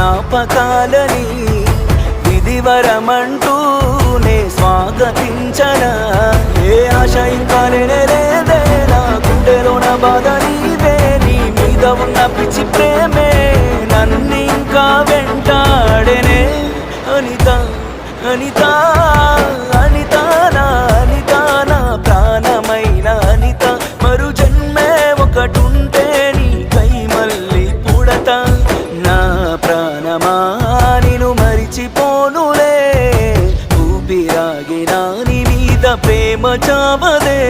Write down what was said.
జ్ఞాపకాలని విధివరమంటూనే స్వాగతించన. ఏ ఆశ ఇంకా లేదే నా గుండెలోన బాధ నీదే నీ మీద ఉన్న పిచ్చి ప్రేమే. నన్ను ఇంకా వెంటాడనే. అనిత అనిత అనితానా అనితానా ప్రాణమైన అనిత. మరు జన్మే ఒకటి నిను మరిచిపోనులే. ఊపిరాగినా నీ మీద ప్రేమ చావదే.